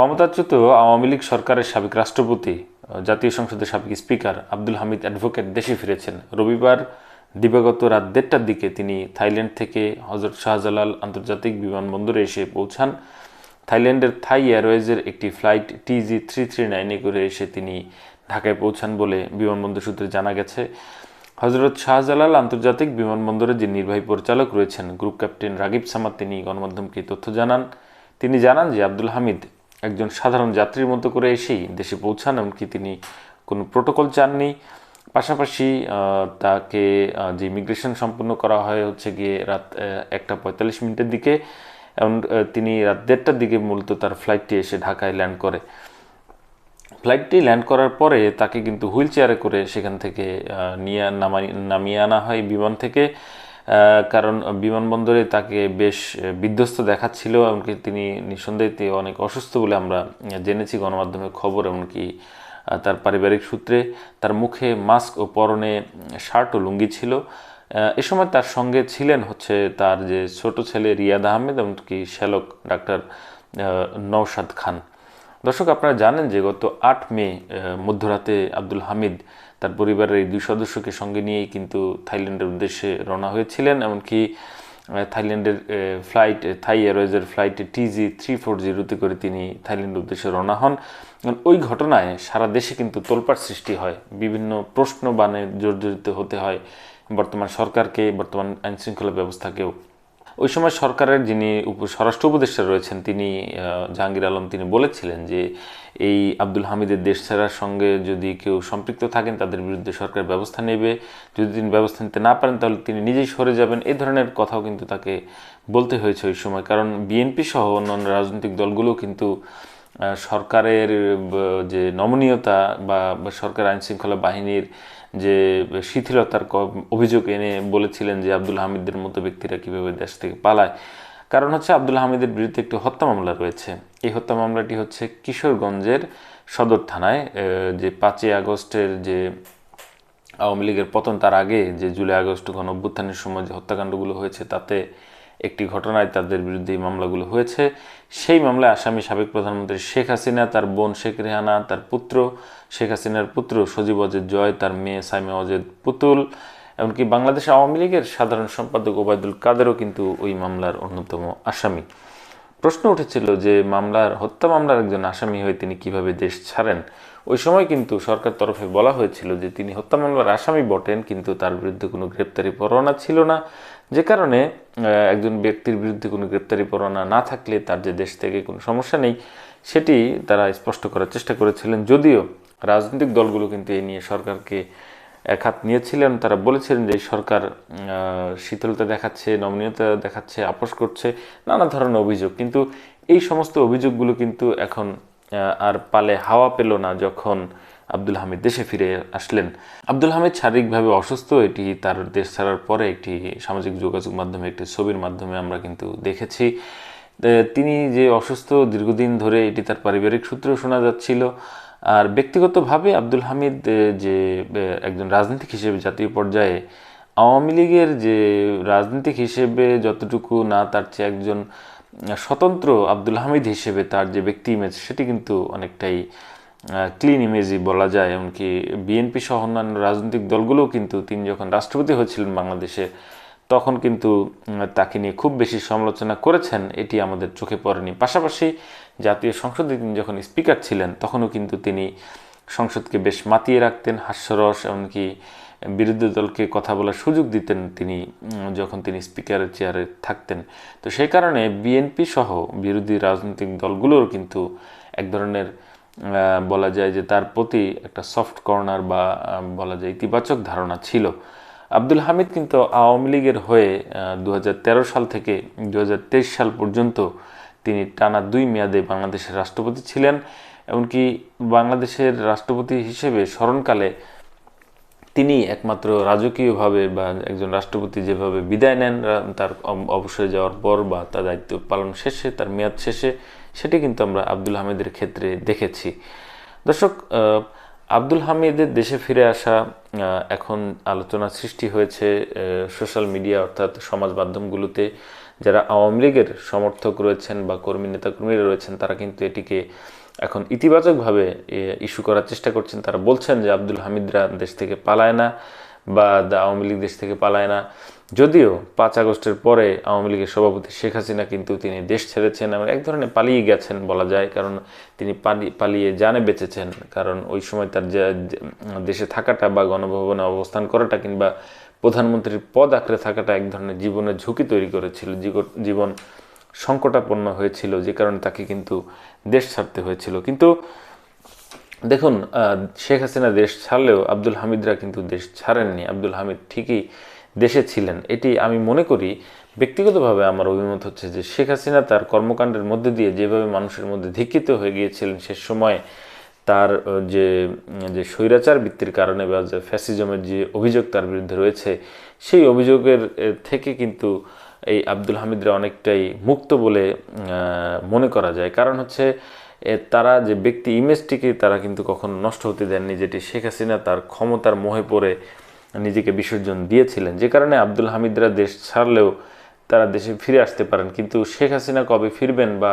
ক্ষমতাচ্যুত আওয়ামী লীগ সরকারের সাবেক রাষ্ট্রপতি জাতীয় সংসদের সাবেক স্পিকার আব্দুল হামিদ অ্যাডভোকেট দেশে ফিরেছেন। রবিবার দিবাগত রাত দেড়টার দিকে তিনি থাইল্যান্ড থেকে হজরত শাহজালাল আন্তর্জাতিক বিমানবন্দরে এসে পৌঁছান। থাইল্যান্ডের থাই এয়ারওয়েজের একটি ফ্লাইট টিজি থ্রি থ্রি নাইনে করে এসে তিনি ঢাকায় পৌঁছান বলে বিমানবন্দর সূত্রে জানা গেছে। হজরত শাহজালাল আন্তর্জাতিক বিমানবন্দরে যে নির্বাহী পরিচালক রয়েছেন, গ্রুপ ক্যাপ্টেন রাগিব সামাদ, তিনি গণমাধ্যমকে তথ্য জানান। তিনি জানান যে আব্দুল হামিদ একজন সাধারণ যাত্রীর মতো করে এসেই দেশে পৌঁছান, এমনকি তিনি কোনো প্রোটোকল চাননি। পাশাপাশি তাকে যে ইমিগ্রেশন সম্পন্ন করা হয় হচ্ছে গিয়ে রাত একটা পঁয়তাল্লিশ মিনিটের দিকে, এবং তিনি রাত দেড়টার দিকে মূলত তার ফ্লাইটটি এসে ঢাকায় ল্যান্ড করে। ফ্লাইটটি ল্যান্ড করার পরে তাকে কিন্তু হুইল চেয়ারে করে সেখান থেকে নিয়ে নামাই, নামিয়ে আনা হয় বিমান থেকে। কারণ বিমানবন্দরে তাকে বেশ বিধ্বস্ত দেখাচ্ছিল, এমনকি তিনি নিঃসন্দেহে অনেক অসুস্থ বলে আমরা জেনেছি গণমাধ্যমের খবর, এমনকি তার পারিবারিক সূত্রে তার মুখে মাস্ক ও পরনে শার্ট ও লুঙ্গি ছিল। এ সময় তার সঙ্গে ছিলেন হচ্ছে তার যে ছোট ছেলে রিয়াদ আহমেদ, এমনকি শ্যালক ডাক্তার নওশাদ খান। দর্শক, আপনারা জানেন যে গত আট মে মধ্যরাতে আব্দুল হামিদ তার পরিবারের এই দুই সদস্যকে সঙ্গে নিয়েই কিন্তু থাইল্যান্ডের উদ্দেশ্যে রওনা হয়েছিলেন। এমনকি থাইল্যান্ডের ফ্লাইট থাই এয়ারওয়েজের ফ্লাইটে টিজি থ্রি ফোর জিরোতে করে তিনি থাইল্যান্ডের উদ্দেশ্যে রওনা হন। ওই ঘটনায় সারা দেশে কিন্তু তোলপাড় সৃষ্টি হয়। বিভিন্ন প্রশ্ন বানে জর্জরিত হতে হয়। বর্তমান সরকারকে, বর্তমান আইনশৃঙ্খলা ব্যবস্থাকেও। ওই সময় সরকারের যিনি স্বরাষ্ট্র উপদেষ্টা রয়েছেন, তিনি জাহাঙ্গীর আলম, তিনি বলেছিলেন যে এই আব্দুল হামিদের দেশ ছাড়ার সঙ্গে যদি কেউ সম্পৃক্ত থাকেন, তাদের বিরুদ্ধে সরকার ব্যবস্থা নেবে। যদি তিনি ব্যবস্থা নিতে না পারেন, তাহলে তিনি নিজেই সরে যাবেন। এই ধরনের কথাও কিন্তু তাকে বলতে হয়েছে ওই সময়। কারণ বিএনপি সহ অন্যান্য রাজনৈতিক দলগুলো কিন্তু সরকারের যে নমনীয়তা বা সরকার আইন শৃঙ্খলা বাহিনীর যে শিথিলতার অভিযোগ এনে বলেছিলেন যে আব্দুল হামিদের মতো ব্যক্তিরা কীভাবে দেশ থেকে পালায়। কারণ হচ্ছে আব্দুল হামিদের বিরুদ্ধে একটি হত্যা মামলা রয়েছে। এই হত্যা মামলাটি হচ্ছে কিশোরগঞ্জের সদর থানায় যে পাঁচই আগস্টের যে আওয়ামী লীগের পতন তার আগে, যে জুলাই আগস্ট গণ অভ্যুত্থানের সময় যে হত্যাকাণ্ডগুলো হয়েছে তাতে একটি ঘটনায় তাদের বিরুদ্ধে এই মামলাগুলো হয়েছে। সেই মামলায় আসামি সাবেক প্রধানমন্ত্রী শেখ হাসিনা, তার বোন শেখ রেহানা, তার পুত্র শেখ হাসিনার পুত্র সজীব অজেদ জয়, তার মেয়ে সাইমা অজেদ পুতুল, এমনকি বাংলাদেশ আওয়ামী লীগের সাধারণ সম্পাদক ওবায়দুল কাদেরও কিন্তু ওই মামলার অন্যতম আসামি। প্রশ্ন উঠেছিল যে মামলার, হত্যা মামলার একজন আসামি হয়ে তিনি কীভাবে দেশ ছাড়েন? ওই সময় কিন্তু সরকার তরফে বলা হয়েছিল যে তিনি হত্যা মামলার আসামি বটেন, কিন্তু তার বিরুদ্ধে কোনো গ্রেপ্তারি পরোয়ানা ছিল না। যে কারণে একজন ব্যক্তির বিরুদ্ধে কোনো গ্রেপ্তারি পরোয়ানা না থাকলে তার যে দেশ থেকে কোনো সমস্যা নেই, সেটি তারা স্পষ্ট করার চেষ্টা করেছিলেন। যদিও রাজনৈতিক দলগুলো কিন্তু এই নিয়ে সরকারকে এক হাত নিয়েছিলেন। তারা বলেছিলেন যে সরকার শীতলতা দেখাচ্ছে, নমনীয়তা দেখাচ্ছে, আপোষ করছে, নানা ধরনের অভিযোগ। কিন্তু এই সমস্ত অভিযোগগুলো কিন্তু এখন আর পালে হাওয়া পেল না যখন আব্দুল হামিদ দেশে ফিরে আসলেন। আব্দুল হামিদ শারীরিকভাবে অসুস্থ, এটি তার দেশ ছাড়ার পরে একটি সামাজিক যোগাযোগ মাধ্যমে, একটি ছবির মাধ্যমে আমরা কিন্তু দেখেছি। তিনি যে অসুস্থ, দীর্ঘদিন ধরে এটি তার পারিবারিক সূত্রেও শোনা যাচ্ছিল। আর ব্যক্তিগতভাবে আব্দুল হামিদ যে একজন রাজনীতিক হিসেবে জাতীয় পর্যায়ে আওয়ামী লীগের যে রাজনীতিক হিসেবে যতটুকু না, তার চেয়ে একজন স্বতন্ত্র আব্দুল হামিদ হিসেবে তার যে ব্যক্তি ইমেজ সেটি কিন্তু অনেকটাই ক্লিন ইমেজই বলা যায়, এমনকি বিএনপি সহ অন্যান্য রাজনৈতিক দলগুলোও কিন্তু তিনি যখন রাষ্ট্রপতি হয়েছিলেন বাংলাদেশে, তখন কিন্তু তাকে নিয়ে খুব বেশি সমালোচনা করেছেন, এটি আমাদের চোখে পড়েনি। পাশাপাশি জাতীয় সংসদে তিনি যখন স্পিকার ছিলেন, তখনও কিন্তু তিনি সংসদকে বেশ মাতিয়ে রাখতেন, হাস্যরস, এমনকি বিরোধী দলকে কথা বলার সুযোগ দিতেন তিনি যখন তিনি স্পিকারের চেয়ারে থাকতেন। তো সেই কারণে বিএনপি সহ বিরোধী রাজনৈতিক দলগুলোর কিন্তু এক ধরনের বলা যায় যে তার প্রতি একটা সফট কর্নার বা বলা যায় ইতিবাচক ধারণা ছিল। আব্দুল হামিদ কিন্তু আওয়ামী লীগের হয়ে দু হাজার তেরো সাল থেকে দু হাজার তেইশ সাল পর্যন্ত তিনি টানা দুই মেয়াদে বাংলাদেশের রাষ্ট্রপতি ছিলেন এমনকি বাংলাদেশের রাষ্ট্রপতি হিসেবে স্মরণকালে তিনি একমাত্র রাজকীয়ভাবে বা একজন রাষ্ট্রপতি যেভাবে বিদায় নেন তার অব- অবসরে যাওয়ার পর বা তার দায়িত্ব পালন শেষে, তার মেয়াদ শেষে সেটি কিন্তু আমরা আব্দুল হামিদের ক্ষেত্রে দেখেছি। দর্শক আব্দুল হামিদের দেশে ফিরে আসা এখন আলোচনা সৃষ্টি হয়েছে সোশ্যাল মিডিয়া অর্থাৎ সমাজ মাধ্যমগুলোতে। যারা আওয়ামী লীগের সমর্থক রয়েছেন বা কর্মী, নেতাকর্মীরা রয়েছেন, তারা কিন্তু এটিকে এখন ইতিবাচকভাবে ইস্যু করার চেষ্টা করছেন। তারা বলছেন যে আব্দুল হামিদরা দেশ থেকে পালায় না। বা আওয়ামী লীগ দেশ থেকে পালায় না। যদিও পাঁচ আগস্টের পরে আওয়ামী লীগের সভাপতি শেখ হাসিনা কিন্তু তিনি দেশ ছেড়েছেন এবং এক ধরনের পালিয়ে গেছেন বলা যায়, কারণ তিনি পালিয়ে জানে বেঁচেছেন। কারণ ওই সময় তার দেশে থাকাটা বা গণভবনে অবস্থান করাটা কিংবা প্রধানমন্ত্রীর পদ আঁকড়ে থাকাটা এক ধরনের জীবনের ঝুঁকি তৈরি করেছিল জীবন সংকটাপন্ন হয়েছিল, যে কারণে তাকে কিন্তু দেশ ছাড়তে হয়েছিল। কিন্তু দেখুন শেখ হাসিনা দেশ ছাড়লেও আব্দুল হামিদরা কিন্তু দেশ ছাড়েননি। আব্দুল হামিদ ঠিকই দেশে ছিলেন। এটি আমি মনে করি ব্যক্তিগতভাবে আমার অভিমত হচ্ছে যে শেখ হাসিনা তার কর্মকাণ্ডের মধ্যে দিয়ে যেভাবে মানুষের মধ্যে ধিক্ষিত হয়ে গিয়েছিলেন সে সময়, তার যে যে স্বৈরাচার বৃত্তির কারণে বা যে ফ্যাসিজমের যে অভিযোগ তার বিরুদ্ধে রয়েছে, সেই অভিযোগের থেকে কিন্তু এই আব্দুল হামিদরা অনেকটাই মুক্ত বলে মনে করা যায়। কারণ হচ্ছে তারা যে ব্যক্তি ইমেজটিকে তারা কিন্তু কখনো নষ্ট হতে দেননি, যেটি শেখ হাসিনা তার ক্ষমতার মোহে পড়ে নিজেকে বিসর্জন দিয়েছিলেন। যে কারণে আব্দুল হামিদরা দেশ ছাড়লেও তারা দেশে ফিরে আসতে পারেন। কিন্তু শেখ হাসিনা কবে ফিরবেন বা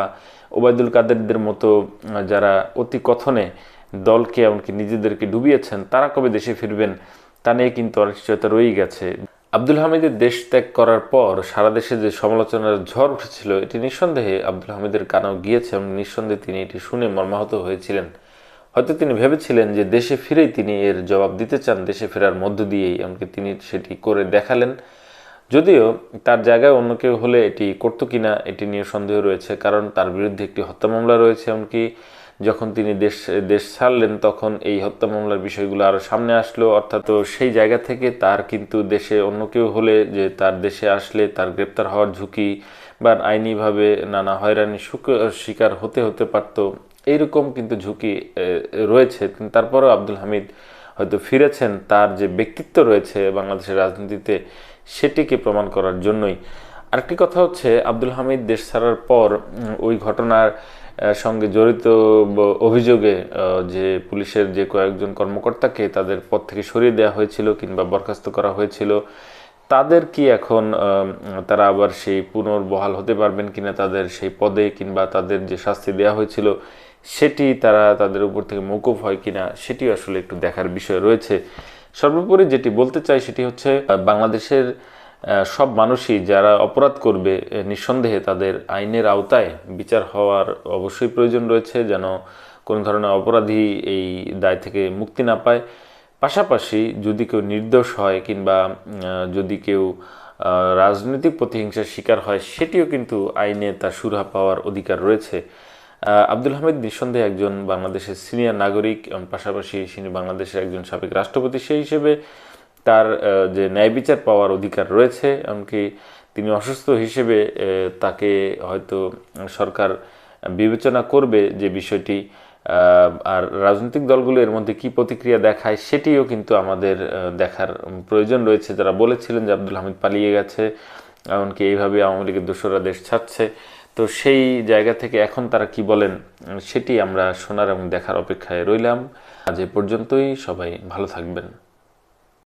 ওবায়দুল কাদেরদের মতো যারা অতি কথনে দলকে এমনকি নিজেদেরকে ডুবিয়েছেন, তারা কবে দেশে ফিরবেন, তা নিয়ে কিন্তু অনিশ্চয়তা রয়েই গেছে। আব্দুল হামিদের দেশ ত্যাগ করার পর সারা দেশে যে সমালোচনার ঝড় উঠেছিল, এটি নিঃসন্দেহে আব্দুল হামিদের কানেও গিয়েছে এবং নিঃসন্দেহে তিনি এটি শুনে মর্মাহত হয়েছিলেন। হয়তো তিনি ভেবেছিলেন যে দেশে ফিরেই তিনি এর জবাব দিতে চান, দেশে ফেরার মধ্য দিয়েই, এমনকি তিনি সেটি করে দেখালেন। যদিও তার জায়গায় অন্য কেউ হলে এটি করতো কিনা, এটি নিয়ে সন্দেহ রয়েছে, কারণ তার বিরুদ্ধে একটি হত্যা মামলা রয়েছে, এমনকি যখন তিনি দেশ দেশ ছাড়লেন, তখন এই হত্যা মামলার বিষয়গুলো আরও সামনে আসলো। অর্থাৎ তো সেই জায়গা থেকে তার কিন্তু দেশে অন্য কেউ হলে যে তার দেশে আসলে তার গ্রেপ্তার হওয়ার ঝুঁকি বা আইনিভাবে নানা হয়রানি শিকার হতে হতে পারত। এইরকম কিন্তু ঝুঁকি রয়েছে। তারপরেও আব্দুল হামিদ হয়তো ফিরেছেন, তার যে ব্যক্তিত্ব রয়েছে বাংলাদেশের রাজনীতিতে, সেটিকে প্রমাণ করার জন্যই। আরেকটি কথা হচ্ছে, আব্দুল হামিদ দেশ ছাড়ার পর ওই ঘটনার সঙ্গে জড়িত অভিযোগে যে পুলিশের যে কয়েকজন কর্মকর্তাকে তাদের পদ থেকে সরিয়ে দেওয়া হয়েছিল কিংবা বরখাস্ত করা হয়েছিল, তাদের কি এখন তারা আবার সেই পুনর্বহাল হতে পারবেন কিনা তাদের সেই পদে কিংবা তাদের যে শাস্তি দেওয়া হয়েছিল, সেটি তারা তাদের উপর থেকে মৌকুফ হয় কিনা সেটি আসলে একটু দেখার বিষয় রয়েছে। সর্বোপরি যেটি বলতে চাই সেটি হচ্ছে বাংলাদেশের সব মানুষই যারা অপরাধ করবে নিঃসন্দেহে তাদের আইনের আওতায় বিচার হওয়ার অবশ্যই প্রয়োজন রয়েছে যেন কোনো ধরনের অপরাধী এই দায় থেকে মুক্তি না পায়। পাশাপাশি যদি কেউ নির্দোষ হয় কিংবা যদি কেউ রাজনৈতিক প্রতিহিংসার শিকার হয়, সেটিও কিন্তু আইনে তার সুরাহা পাওয়ার অধিকার রয়েছে। আব্দুল হামিদ নিঃসন্দেহে একজন বাংলাদেশের সিনিয়র নাগরিক পাশাপাশি তিনি বাংলাদেশের একজন সাবেক রাষ্ট্রপতি সেই হিসেবে তার যে ন্যায় বিচার পাওয়ার অধিকার রয়েছে, এমনকি তিনি অসুস্থ হিসেবে তাকে হয়তো সরকার বিবেচনা করবে যে বিষয়টি আর রাজনৈতিক দলগুলো এর মধ্যে কি প্রতিক্রিয়া দেখায় সেটিও কিন্তু আমাদের দেখার প্রয়োজন রয়েছে। যারা বলেছিলেন যে আব্দুল হামিদ পালিয়ে গেছে, এমনকি এইভাবে আওয়ামী লীগের দোসরা দেশ ছাড়ছে, তো সেই জায়গা থেকে এখন তারা কি বলেন, সেটি আমরা শোনার এবং দেখার অপেক্ষায় রইলাম। আজ এ পর্যন্তই, সবাই ভালো থাকবেন।